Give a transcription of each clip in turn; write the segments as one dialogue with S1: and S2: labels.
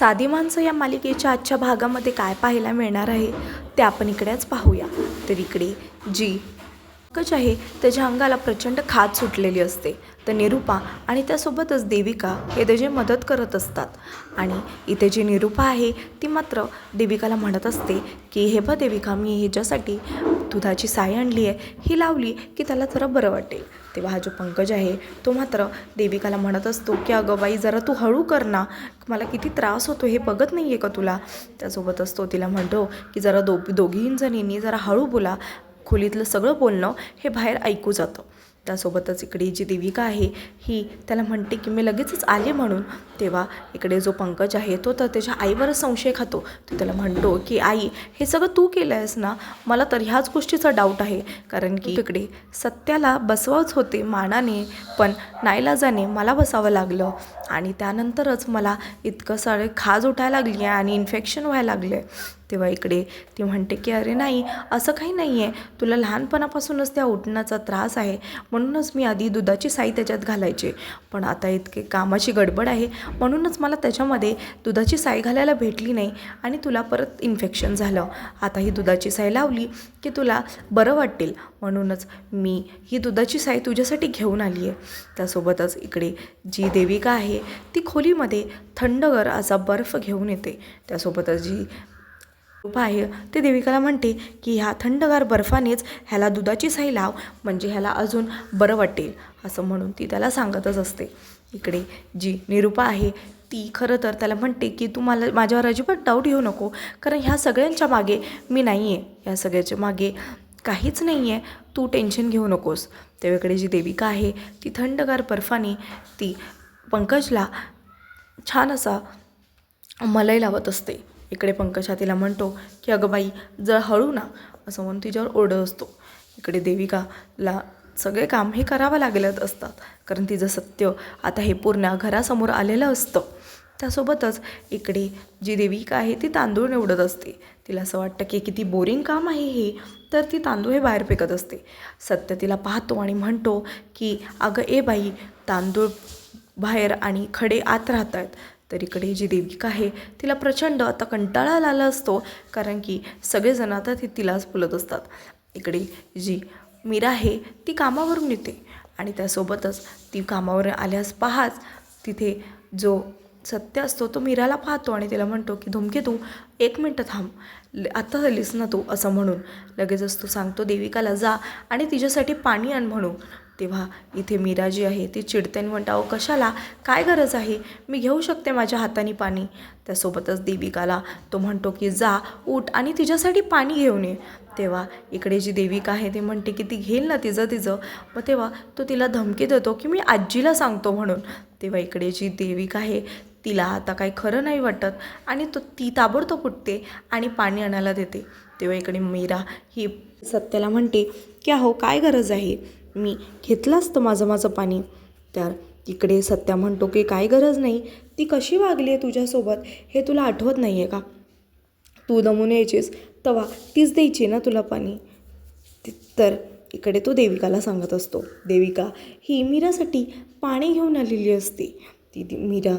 S1: साधी माणसं या मालिकेच्या आजच्या भागामध्ये काय पाहायला मिळणार आहे ते आपण इकडेच पाहूया. तर इकडे जी पंकज आहे त्याच्या अंगाला प्रचंड खाज सुटलेली असते. तर निरूपा आणि त्यासोबतच देविका हे त्याची मदत करत असतात. आणि इथे जी निरूपा आहे ती मात्र देविकाला म्हणत असते की हे ब देविका मी ह्याच्यासाठी दुधाची साय आणली आहे. ही लावली की त्याला जरा बरं वाटेल. तेव्हा हा जो पंकज आहे तो मात्र देविकाला म्हणत असतो की अगं बाई जरा तू हळू कर ना. मला किती त्रास होतो हे बघत नाही आहे का तुला? त्यासोबतच तो तिला म्हणतो की जरा दो दोघीही जणींनी जरा हळू बोला. खोलीतलं सगळं बोलणं हे बाहेर ऐकू जातं. त्यासोबतच इकडे जी देविका आहे ही त्याला म्हणते की मी लगेचच आले म्हणून. तेव्हा इकडे जो पंकज आहे तो तर त्याच्या आईवरच संशय खातो. तो त्याला म्हणतो की आई हे सगळं तू केलं आहेस ना? मला तर ह्याच गोष्टीचा डाऊट आहे. कारण की इकडे सत्याला बसवाच होते मानाने पण नाईलाजाने मला बसावं लागलं. आणि त्यानंतरच मला इतकं सारे खाज उठायला लागली आहे आणि इन्फेक्शन व्हायला लागलं. आहे तेव्हा इकडे ती म्हणते की अरे नाही असं काही नाही आहे तुला लहानपणापासूनच त्या उठण्याचा त्रास आहे. म्हणूनच मी आधी दुधाची साई त्याच्यात घालायचे. पण आता इतके कामाची गडबड आहे. म्हणूनच मला त्याच्यामध्ये दुधाची साई घालायला भेटली नाही आणि तुला परत इन्फेक्शन झालं. आता ही दुधाची साई लावली की तुला बरं वाटेल. म्हणूनच मी ही दुधाची साई तुझ्यासाठी घेऊन आली आहे. त्यासोबतच इकडे जी देविका आहे ती खोलीमध्ये थंडगर असा बर्फ घेऊन येते. त्यासोबतच जी रूपा आहे ते देविकाला म्हणते की ह्या थंडगार बर्फानेच ह्याला दुधाची साई लाव म्हणजे ह्याला अजून बरं वाटेल असं म्हणून ती त्याला सांगतच असते. इकडे जी निरूपा आहे ती खरं तर त्याला म्हणते की तू मला माझ्यावर अजिबात डाऊट येऊ नको कारण ह्या सगळ्यांच्या मागे मी नाही आहे ह्या सगळ्याच्या मागे काहीच नाही आहे तू टेन्शन घेऊ नकोस. तेव्हा जी देविका आहे ती थंडगार बर्फाने ती पंकजला छान असा मलई लावत असते. इकडे पंकज हा तिला म्हणतो की अगं बाई जर हळू ना. असं म्हणून तिच्यावर ओढत असतो. इकडे देविकाला सगळे काम हे करावं लागलेत असतात. कारण तिचं सत्य आता हे पूर्ण घरासमोर आलेलं असतं. त्यासोबतच इकडे जी देविका आहे ती तांदूळ निवडत असते. तिला असं वाटतं की किती बोरिंग काम आहे हे. तर ती तांदूळ हे बाहेर फेकत असते. सत्य तिला पाहतो आणि म्हणतो की अगं ए बाई तांदूळ बाहेर आणि खडे आत राहत आहेत तर इकडे जी देविका आहे तिला प्रचंड आता कंटाळा आला असतो कारण की सगळेजण आता ती तिलाच बोलत असतात. इकडे जी मीरा आहे ती कामावरून येते. आणि त्यासोबतच ती कामावर आल्यास पाहाच तिथे जो सत्य असतो तो मीराला पाहतो आणि तिला म्हणतो की धुमके तू एक मिनटं थांब. ल- आता ना तू असं म्हणून. लगेचच तो सांगतो देविकाला जा आणि तिच्यासाठी पाणी आण म्हणून. तेव्हा इथे मीरा जी आहे ती चिडते आणि म्हणते अहो कशाला? काय गरज आहे? मी घेऊ शकते माझ्या हाताने पाणी. त्यासोबतच देविकाला तो म्हणतो की जा उठ आणि तिच्यासाठी पाणी घेऊन ये. तेव्हा इकडे जी देविका आहे ती म्हणते की ती घेईल ना तिचं तिचं. मग तेव्हा तो तिला धमकी देतो की मी आजीला सांगतो म्हणून. तेव्हा इकडे जी देविका आहे तिला आता काही खरं नाही वाटत आणि तो ती ताबडतोब उठते आणि पाणी आणायला देते. तेव्हा इकडे मीरा ही सत्याला म्हणते की अहो काय गरज आहे? मी घेतलं असतं माझं माझं पाणी. तर तिकडे सत्या म्हणतो की काय गरज नाही. ती कशी वागली आहे तुझ्यासोबत? हे तुला आठवत नाही आहे का? तू दमून यायचीस तेव्हा तीच द्यायची ना तुला पाणी. तर इकडे तो देविकाला सांगत असतो. देविका ही मीरासाठी पाणी घेऊन आलेली असते. ती मीरा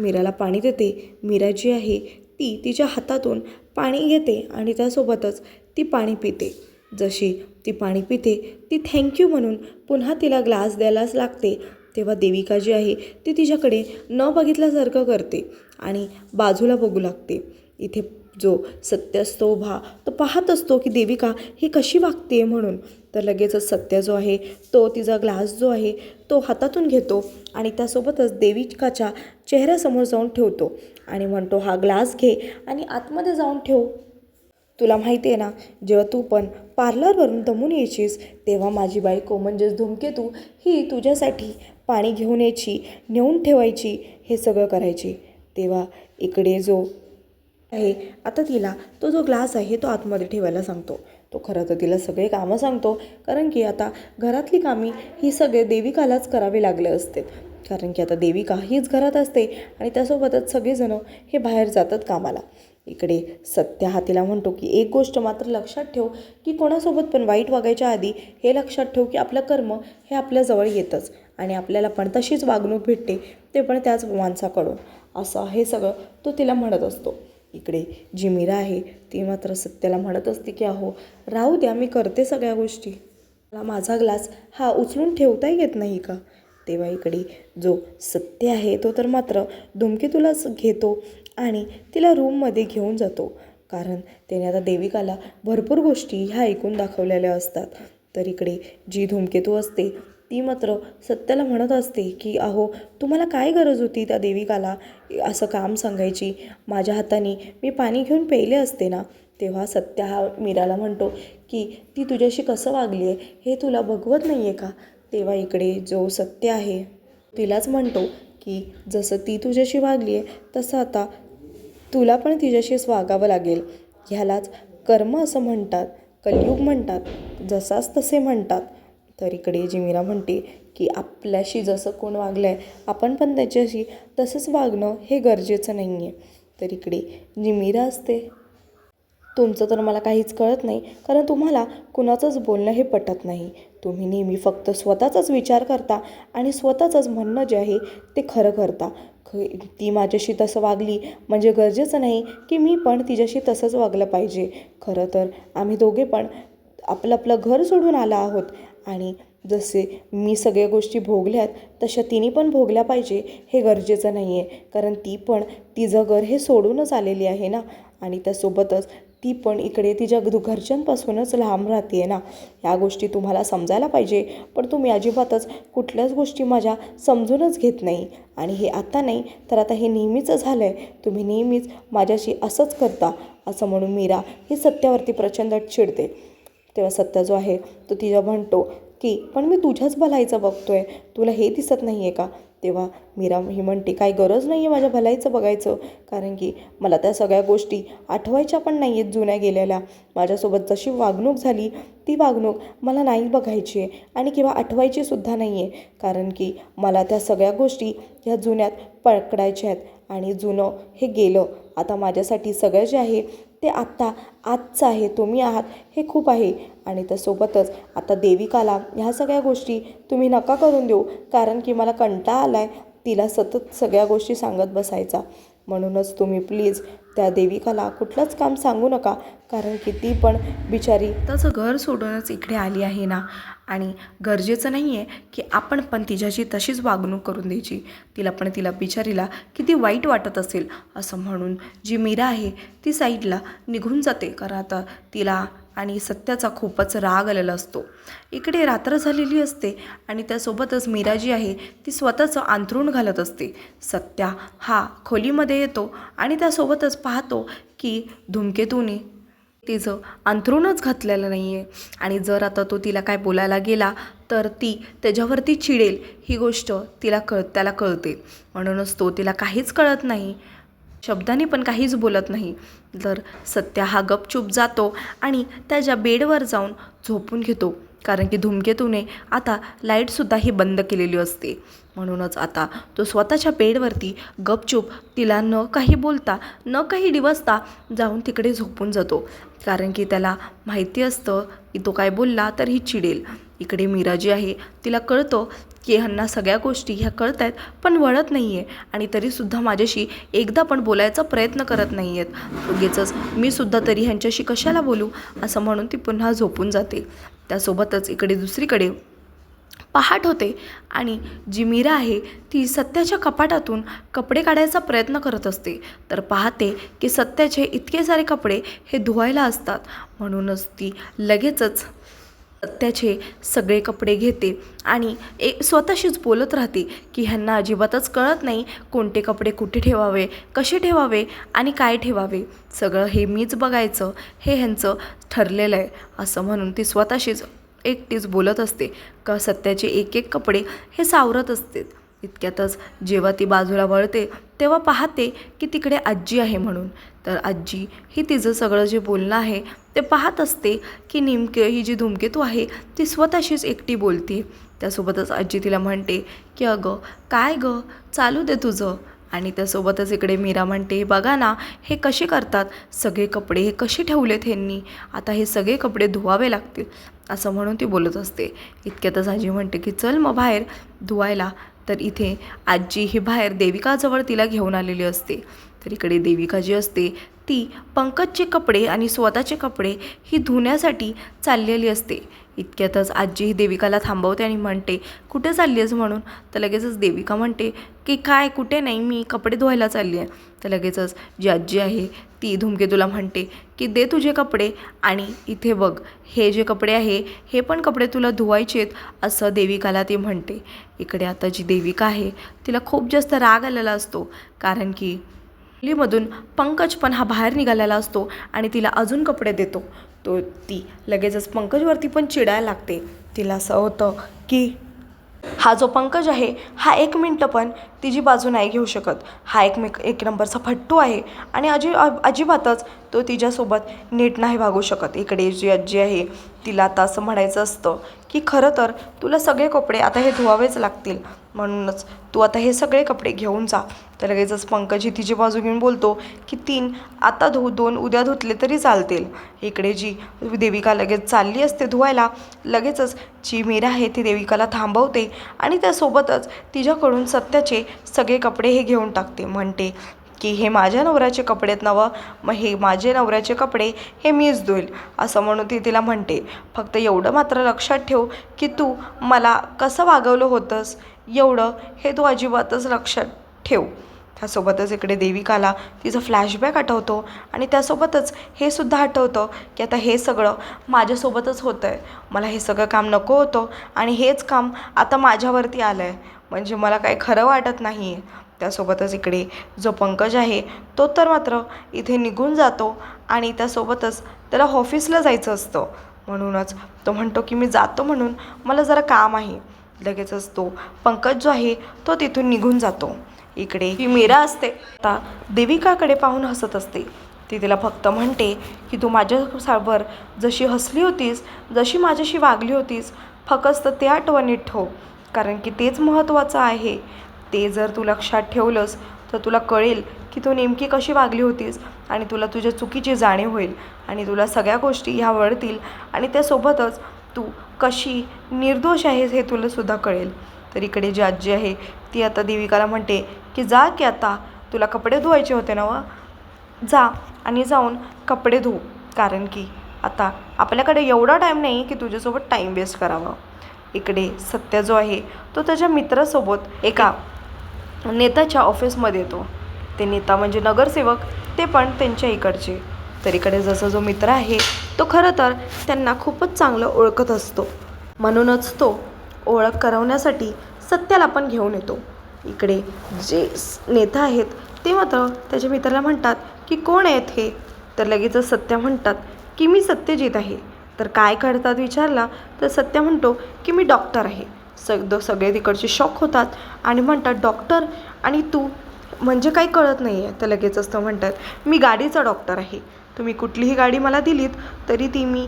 S1: मीराला पाणी देते. मीरा जी आहे ती तिच्या हातातून पाणी घेते आणि त्यासोबतच ती पाणी पिते. जशी ती पाणी पिते ती थँक्यू म्हणून पुन्हा तिला ग्लास द्यायलाच लागते. तेव्हा देविका जी आहे ती तिच्याकडे न बघितल्यासारखं करते आणि बाजूला बघू लागते. इथे जो सत्य असतो उभा तो पाहत असतो की देविका ही कशी वागते म्हणून तर लगेचच सत्य जो आहे तो तिचा ग्लास जो आहे तो हातातून घेतो आणि त्यासोबतच देविकाच्या चेहऱ्यासमोर जाऊन ठेवतो आणि म्हणतो हा ग्लास घे आणि आतमध्ये जाऊन ठेव. तुला माहिती आहे ना जेव्हा तू पण पार्लरवरून दमून यायचीस तेव्हा माझी बायको म्हणजेच धूमकेतू ही तुझ्यासाठी पाणी घेऊन यायची नेऊन ठेवायची हे सगळं करायची. तेव्हा इकडे जो आहे आता तिला तो जो ग्लास आहे तो आतमध्ये ठेवायला सांगतो. तो खरं तर तिला सगळे कामं सांगतो कारण की आता घरातली कामी ही सगळे देविकालाच करावे लागले असते. कारण की आता देविका हीच घरात असते आणि त्यासोबतच सगळेजणं हे बाहेर जातात कामाला. इकडे सत्य हा तिला म्हणतो की एक गोष्ट मात्र लक्षात ठेव की कोणासोबत पण वाईट वागायच्या आधी हे लक्षात ठेव की आपलं कर्म हे आपल्याजवळ येतंच आणि आपल्याला पण तशीच वागणूक भेटते ते पण त्याच माणसाकडून. असं हे सगळं तो तिला म्हणत असतो. इकडे जी मीरा आहे ती मात्र सत्याला म्हणत असते की अहो राहू द्या मी करते सगळ्या गोष्टी. मला माझा ग्लास हा उचलून ठेवता येत नाही का? तेव्हा इकडे जो सत्य आहे तो तर मात्र धुमकेतूलाच घेतो आणि तिला रूममध्ये घेऊन जातो. कारण त्याने आता देविकाला भरपूर गोष्टी ह्या ऐकून दाखवलेल्या असतात. तर इकडे जी धूमकेतू असते ती मात्र सत्याला म्हणत असते की अहो तुम्हाला काय गरज होती त्या देविकाला असं काम सांगायची? माझ्या हाताने मी पाणी घेऊन प्यायले असते ना? तेव्हा सत्या हा मीराला म्हणतो की ती तुझ्याशी कसं वागली आहे? हे तुला बघवत नाही आहे का? तेव्हा इकडे जो सत्य आहे तिलाच म्हणतो की जसं ती तुझ्याशी वागली आहे तसं आता तुला पण तिच्याशीच वागावं लागेल. ह्यालाच कर्म असं म्हणतात कलयुग म्हणतात जसाच तसे म्हणतात. तर इकडे जिमीरा म्हणते की आपल्याशी जसं कोण वागलं आहे आपण पण त्याच्याशी तसंच वागणं हे गरजेचं नाही आहे तर इकडे जिमीरा असते. तुमचं तर मला काहीच कळत नाही कारण तुम्हाला कुणाचंच बोलणं हे पटत नाही. तुम्ही नेहमी फक्त स्वतःचाच विचार करता आणि स्वतःचंच म्हणणं जे आहे ते खरं करता. ख ती माझ्याशी तसं वागली म्हणजे गरजेचं नाही की मी पण तिच्याशी तसंच वागलं पाहिजे. खरं तर आम्ही दोघे पण आपलं आपलं घर सोडून आला आहोत. आणि जसे मी सगळ्या गोष्टी भोगल्यात तशा तिने पण भोगल्या पाहिजे हे गरजेचं नाही आहे कारण ती पण तिचं घर हे सोडूनच आलेली आहे ना? आणि त्यासोबतच ती पण इकडे तिच्या घ घरच्यांपासूनच लांब राहते ना? या गोष्टी तुम्हाला समजायला पाहिजे. पण तुम्ही अजिबातच कुठल्याच गोष्टी माझ्या समजूनच घेत नाही. आणि हे आता नाही तर आता हे नेहमीच झालं आहे तुम्ही नेहमीच माझ्याशी असंच करता असं म्हणून मीरा ही सत्यावरती प्रचंड चिडते. तेव्हा सत्या जो आहे तो तिला म्हणतो की पण मी तुझ्याच भलाईचं बघतो आहे तुला हे दिसत नाही आहे का? तेव्हा मीरा ही म्हणते काही गरज नाही आहे माझ्या भलाईचं बघायचं. कारण की मला त्या सगळ्या गोष्टी आठवायच्या पण नाही आहेत जुन्या गेलेल्या. माझ्यासोबत जशी वागणूक झाली ती वागणूक मला नाही बघायची आहे आणि किंवा आठवायची सुद्धा नाही आहे कारण की मला त्या सगळ्या गोष्टी ह्या जुन्यात पकडायच्या आहेत आणि जुनं हे गेलं. आता माझ्यासाठी सगळं जे आहे ते आत्ता आजचं आहे तुम्ही आहात हे खूप आहे. आणि त्यासोबतच आता देविकाला ह्या सगळ्या गोष्टी तुम्ही नका करून देऊ कारण की मला कंटाळा आला आहे तिला सतत सगळ्या गोष्टी सांगत बसायचा. म्हणूनच तुम्ही प्लीज त्या देविकाला कुठलंच काम सांगू नका. कारण की ती पण बिचारी त्याचं घर सोडूनच इकडे आली आहे ना. आणि गरजेचं नाही आहे की आपण पण तिच्याशी तशीच वागणूक करून द्यायची. तिला पण तिला बिचारीला किती वाईट वाटत असेल असं म्हणून जी मीरा आहे ती साईडला निघून जाते. कारण आता तिला आणि सत्याचा खूपच राग आलेला असतो. इकडे रात्र झालेली असते आणि त्यासोबतच मीरा जी आहे ती स्वतःचं अंथरूण घालत असते. सत्या हा खोलीमध्ये येतो आणि त्यासोबतच पाहतो की धूमकेतूने तिचं अंथरूणच घातलेलं नाही आहे आणि जर आता तो तिला काय बोलायला गेला तर ती त्याच्यावरती चिडेल. ही गोष्ट तिला कळ त्याला कळते. म्हणूनच तो तिला काहीच कळत नाही. शब्दाने पण काहीच बोलत नाही. तर सत्या हा गपचूप जातो आणि त्याच्या बेडवर जाऊन झोपून घेतो. कारण की धूमकेतूने आता लाईटसुद्धा ही बंद केलेली असते. म्हणूनच आता तो स्वतःच्या बेडवरती गपचूप तिला न काही बोलता न काही डिवसता जाऊन तिकडे झोपून जातो. कारण की त्याला माहिती असतं की तो काय बोलला तर ही चिडेल. इकडे मीरा जी आहे. तिला कळतं की ह्यांना सगळ्या गोष्टी ह्या कळत आहेत पण वळत नाही आहे आणि तरीसुद्धा माझ्याशी एकदा पण बोलायचा प्रयत्न करत नाही आहेत उगेचंच मी सुद्धा तरी ह्यांच्याशी कशाला बोलू? असं म्हणून ती पुन्हा झोपून जाते. त्यासोबतच इकडे दुसरीकडे पहाट होते. आणि जी मीरा आहे ती सत्याच्या कपाटातून कपडे काढायचा प्रयत्न करत असते. तर पाहते की सत्याचे इतके सारे कपडे हे धुवायला असतात. म्हणूनच ती लगेचच सत्याचे सगळे कपडे घेते आणि एक स्वतःशीच बोलत राहते की ह्यांना अजिबातच कळत नाही कोणते कपडे कुठे ठेवावे कसे ठेवावे आणि काय ठेवावे. सगळं हे मीच बघायचं हे ह्यांचं ठरलेलं आहे असं म्हणून ती स्वतःशीच एकटीच बोलत असते. का सत्याचे एक एक कपडे हे सावरत असते. इतक्यातच जेव्हा ती बाजूला वळते तेव्हा पाहते की तिकडे आजी आहे म्हणून. तर आजी ही तिचं सगळं जे बोलणं आहे ते पाहत असते की नेमकं ही जी धूमकेतू आहे ती स्वतःशीच एकटी बोलते. त्यासोबतच आजी तिला म्हणते की अगं काय गं? चालू दे तुझं. आणि त्यासोबतच इकडे मीरा म्हणते बघा ना हे कसे करतात? सगळे कपडे हे कसे ठेवलेत ह्यांनी? आता हे सगळे कपडे धुवावे लागतील. असं म्हणून ती बोलत असते. इतक्यातच आजी म्हणते की चल मग बाहेर धुवायला. तर इथे आजी ही बाहेर देविकाजवळ तिला घेऊन आलेली असते. तर इकडे देविका जी असते ती पंकजचे कपडे आणि स्वतःचे कपडे ही धुण्यासाठी चाललेली असते. इतक्यातच आजी ही देविकाला थांबवते आणि म्हणते कुठे चालली आहेस म्हणून? तर लगेचच देविका म्हणते की काय कुठे नाही मी कपडे धुवायला चालली आहे तर लगेचच जी आजी आहे ती धूमकेतूला म्हणते की दे तुझे कपडे आणि इथे बघ हे जे कपडे आहे हे पण कपडे तुला धुवायचे आहेत असं देविकाला ती म्हणते. इकडे आता जी देविका आहे तिला खूप जास्त राग आलेला असतो कारण की खोलीमधून पंकज पण हा बाहेर निघालेला असतो आणि तिला अजून कपडे देतो. तो ती लगेचच पंकजवरती पण चिडायला लागते. तिला असं होतं की हा जो पंकज आहे हा एक मिनटं पण तिची बाजू नाही घेऊ शकत. हा एक मेक एक नंबरचा फट्टू आहे आणि अजि अजिबातच तो तिच्यासोबत नीट नाही भागू शकत. इकडे जी आजी आहे तिला आता असं म्हणायचं असतं की खरं तर तुला सगळे कपडे आता हे धुवावेच लागतील. म्हणूनच तू आता हे सगळे कपडे घेऊन जा. तर लगेचच पंकज ही तिची बाजू घेऊन बोलतो की तीन आता धु दोन उद्या धुतले तरी चालतील. इकडे जी देविका लगेच चालली असते धुवायला लगेचच जी मीरा आहे ती देविकाला थांबवते आणि त्यासोबतच तिच्याकडून सत्याचे सगळे कपडे हे घेऊन टाकते. म्हणते की हे माझ्या नवऱ्याचे कपडे आहेत नवं मग हे माझे नवऱ्याचे कपडे हे मीच धुईल असं म्हणून ती तिला म्हणते. फक्त एवढं मात्र लक्षात ठेव की तू मला कसं वागवलं होतंस एवढं हे तू अजिबातच लक्षात ठेव. त्यासोबतच इकडे देविकाला तिचं फ्लॅशबॅक आठवतो आणि त्यासोबतच हे सुद्धा आठवतं की आता हे सगळं माझ्यासोबतच होतं आहे मला हे सगळं काम नको होतं आणि हेच काम आता माझ्यावरती आलं आहे म्हणजे मला काही खरं वाटत नाही आहे त्यासोबतच इकडे जो पंकज आहे तो तर मात्र इथे निघून जातो आणि त्यासोबतच त्याला ऑफिसला जायचं असतं. म्हणूनच तो म्हणतो की मी जातो म्हणून मला जरा काम आहे. लगेचच तो पंकज जो आहे तो तिथून निघून जातो. इकडे ही मीरा असते. आता देविकाकडे पाहून हसत असते. ती तिला फक्त म्हणते की तू माझ्यावर जशी हसली होतीस जशी माझ्याशी वागली होतीस फक्त ते आठवणीत ठेव. कारण की तेच महत्त्वाचं आहे. ते जर तू लक्षात ठेवलंस तर तुला कळेल की तू नेमकी कशी वागली होतीस आणि तुला तुझ्या चुकीची जाणीव होईल आणि तुला सगळ्या गोष्टी ह्या वळतील आणि त्यासोबतच तू कशी निर्दोष आहेस हे तुला सुद्धा कळेल. तर इकडे जी आजी आहे ती आता देविकाला म्हणते की जा की आता तुला कपडे धुवायचे होते ना व जा आणि जाऊन कपडे धु कारण की आता आपल्याकडे एवढा टाईम नाही की तुझ्यासोबत टाईम वेस्ट करावा. इकडे सत्य जो आहे तो त्याच्या मित्रासोबत एका नेत्याच्या ऑफिसमध्ये येतो. ते नेता म्हणजे नगरसेवक ते पण त्यांच्या इकडचे. तर इकडे जसा जो मित्र आहे तो खरं तर त्यांना खूपच चांगलं ओळखत असतो. म्हणूनच तो ओळख करवण्यासाठी सत्याला पण घेऊन येतो. इकडे जे नेता आहेत ते मात्र त्याच्या मित्राला म्हणतात की कोण आहेत हे? तर लगेचच सत्या म्हणतात की मी सत्यजित आहे. तर काय करतात विचारला तर सत्या म्हणतो की मी डॉक्टर आहे. सग सगळे तिकडचे शॉक होतात. आणि म्हणतात डॉक्टर आणि तू? म्हणजे काही कळत नाही आहे तर लगेचच असतं म्हणतात मी गाडीचा डॉक्टर आहे. तुम्ही कुठलीही गाडी मला दिलीत तरी ती मी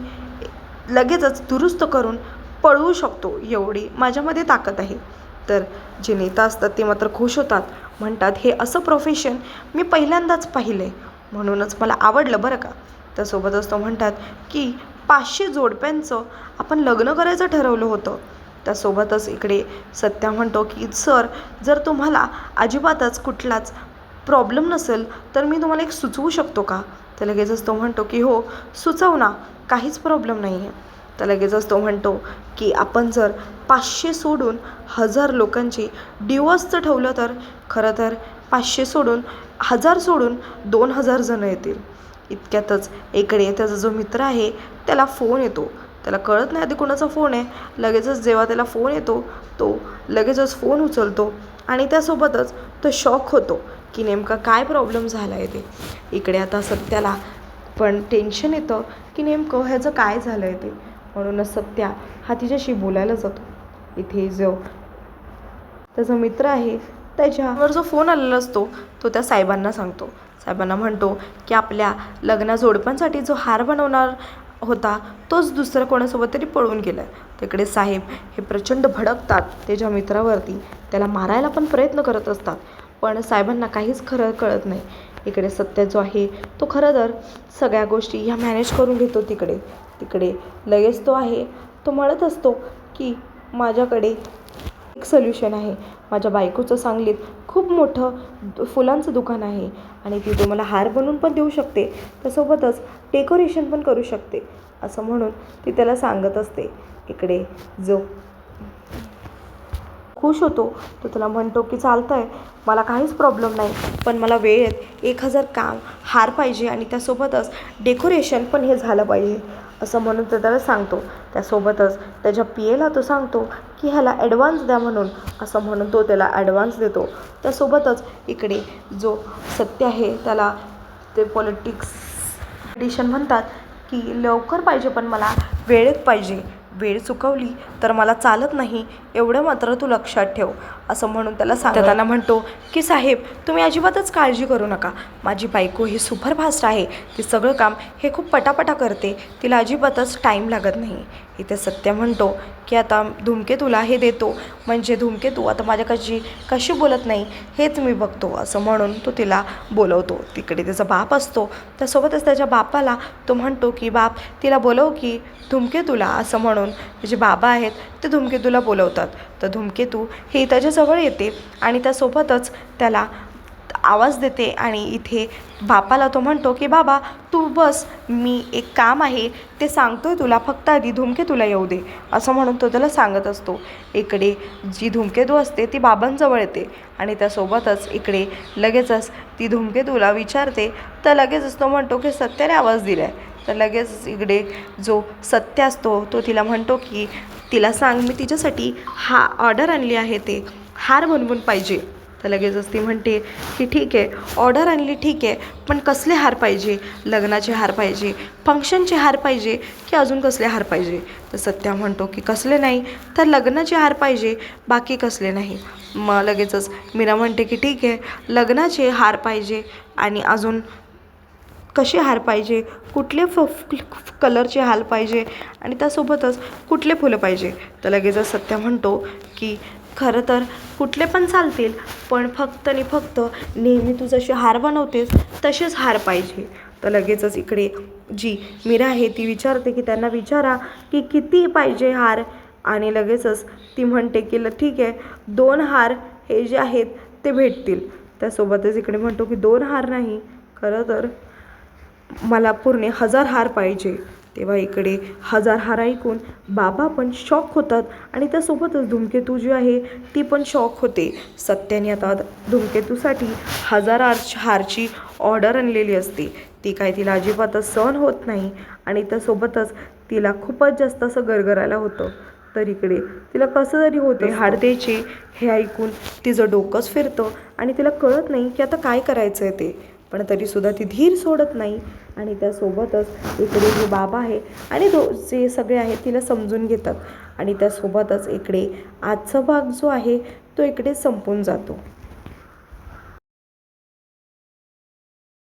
S1: लगेचच दुरुस्त करून पळवू शकतो. एवढी माझ्यामध्ये ताकद आहे. तर जे नेता असतात ते मात्र खुश होतात. म्हणतात हे असं प्रोफेशन मी पहिल्यांदाच पाहिलं आहे म्हणूनच मला आवडलं बरं का. त्यासोबतच तो म्हणतात की पाचशे जोडप्यांचं आपण लग्न करायचं ठरवलं होतं. त्यासोबतच इकडे सत्या म्हणतो की सर जर तुम्हाला अजिबातच कुठलाच प्रॉब्लेम नसेल तर मी तुम्हाला एक सुचवू शकतो का? तर लगेचच तो म्हणतो की हो सुचव ना काहीच प्रॉब्लेम नाही आहे तर लगेचच तो म्हणतो की आपण जर पाचशे सोडून हजार लोकांची डिवोर्सचं ठेवलं तर खरं तर पाचशे सोडून हजार सोडून दोन हजार जणं येतील. इतक्यातच इकडे त्याचा जो मित्र आहे त्याला फोन येतो. त्याला कळत नाही आधी कोणाचा फोन आहे. लगेचच जेव्हा त्याला फोन येतो तो लगेचच फोन उचलतो आणि त्यासोबतच तो शॉक होतो की नेमका काय प्रॉब्लेम झाला आहे ते. इकडे आता सत्याला पण टेन्शन येतं की नेमकं ह्याचं काय झालं आहे ते. म्हणूनच सत्या हा तिच्याशी बोलायला जातो. इथे जो त्याचा मित्र आहे त्याच्यावर जो फोन आलेला असतो तो त्या साहेबांना सांगतो. साहेबांना म्हणतो की आपल्या लग्ना जोडप्यांसाठी जो हार बनवणार होता तोच दुसरा कोणासोबत तरी पळून गेला. तिकडे साहेब हे प्रचंड भडकतात त्याच्या मित्रावरती त्याला मारायला पण प्रयत्न करत असतात पण साहेबांना काहीच खरं कळत नाही. इकडे सत्य जो आहे तो खरं तर सगळ्या गोष्टी ह्या मॅनेज करून घेतो तिकडे. तिकडे लगेच तो आहे तो म्हणत असतो की माझ्याकडे एक सोल्युशन आहे. माझ्या बायकोचं सांगलीत खूप मोठं फुलांचं दुकान आहे आणि ती तुम्हाला हार बनवून पण देऊ शकते. त्यासोबतच डेकोरेशन पण करू शकते असं म्हणून ती त्याला सांगत असते. इकडे जो खुश होतो तो त्याला म्हणतो की चालतं आहे मला काहीच प्रॉब्लेम नाही पण मला वेळेत एक हजार काम हार पाहिजे आणि त्यासोबतच डेकोरेशन पण हे झालं पाहिजे असं म्हणून तो त्याला सांगतो. त्यासोबतच त्याच्या पी एला तो सांगतो की ह्याला ॲडव्हान्स द्या म्हणून असं म्हणून तो त्याला ॲडव्हान्स देतो. त्यासोबतच इकडे जो सत्य आहे त्याला ते पॉलिटिक्स कंडिशन म्हणतात की लवकर पाहिजे पण मला वेळेत पाहिजे. वेळ चुकवली तर मला चालत नाही. एवढं मात्र तू लक्षात ठेव. असं म्हणून त्याला सांगताना म्हणतो की साहेब तुम्ही अजिबातच काळजी करू नका. माझी बायको ही सुपरफास्ट आहे. ती सगळं काम हे खूप पटापटा करते. तिला अजिबातच टाईम लागत नाही. इथे सत्य म्हणतो की आता धूमकेतूला हे देतो. म्हणजे धूमकेतू आता माझ्याकडची कशी बोलत नाही? हेच मी बघतो. असं म्हणून तो तिला बोलवतो. तिकडे त्याचा बाप असतो. त्यासोबतच त्याच्या बापाला तो म्हणतो की बाप तिला बोलव की धूमकेतूला असं म्हणून त्याचे बाबा आहेत ते धूमकेतूला बोलवतात. तर धूमकेतू ही त्याच्याजवळ येते आणि त्यासोबतच त्याला आवाज देते आणि इथे बापाला तो म्हणतो की बाबा तू बस मी एक काम आहे ते सांगतोय तुला फक्त आधी धूमकेतूला येऊ दे. असं म्हणून तो त्याला सांगत असतो. इकडे जी धूमकेतू असते ती बाबांजवळ येते आणि त्यासोबतच इकडे लगेचच ती धूमकेतूला विचारते. तर लगेचच तो म्हणतो की सत्याने आवाज दिला आहे तर लगेच इकडे जो सत्य असतो तो तिला म्हणतो की तिला सांग मी तिच्यासाठी हा ऑर्डर आणली आहे ते. हार बनवून पाहिजे. तर लगेचच ती म्हणते की ठीक आहे ऑर्डर आणली ठीक आहे पण कसले हार पाहिजे? लग्नाचे हार पाहिजे? फंक्शनचे हार पाहिजे? की अजून कसले हार पाहिजे? तर सत्या म्हणतो की कसले नाही तर लग्नाचे हार पाहिजे बाकी कसले नाही. मग लगेचच मीरा म्हणते की ठीक आहे लग्नाचे हार पाहिजे आणि अजून कसे हार पाहिजे? कुठले फ कलरचे हार पाहिजे? आणि त्यासोबतच कुठले फुलं पाहिजे? तर लगेचच सत्य म्हणतो की खरं तर कुठले पण चालतील पण फक्त आणि फक्त नेहमी तू जसे हार बनवतेस तसेच हार पाहिजे. तर लगेचच इकडे जी मीरा आहे ती विचारते की त्यांना विचारा की किती पाहिजे हार? आणि लगेचच ती म्हणते की ल ठीक आहे दोन हार हे जे आहेत ते भेटतील. त्यासोबतच इकडे म्हणतो की दोन हार नाही खरं तर मला पूर्ण हजार हार पाहिजे. तेव्हा इकडे हजार हार ऐकून बाबा पण शॉक होतात आणि त्यासोबतच धूमकेतू जी आहे ती पण शॉक होते. सत्याने आता धूमकेतूसाठी हजार हार हारची ऑर्डर आणलेली असते. ती काय तिला अजिबातच सहन होत नाही आणि त्यासोबतच तिला खूपच जास्त असं गरगरायला होतं. तर इकडे तिला कसं तरी होतं हार द्यायचे हे ऐकून तिचं डोकंच फिरतं आणि तिला कळत नाही की आता काय करायचं आहे ते. पण तरीसुद्धा ती धीर सोडत नाही. आणि त्यासोबतच इकडे जे बाबा आहे आणि दो जे सगळे आहेत तिला समजून घेतात. आणि त्यासोबतच इकडे आजचा भाग जो आहे तो इकडे संपून जातो.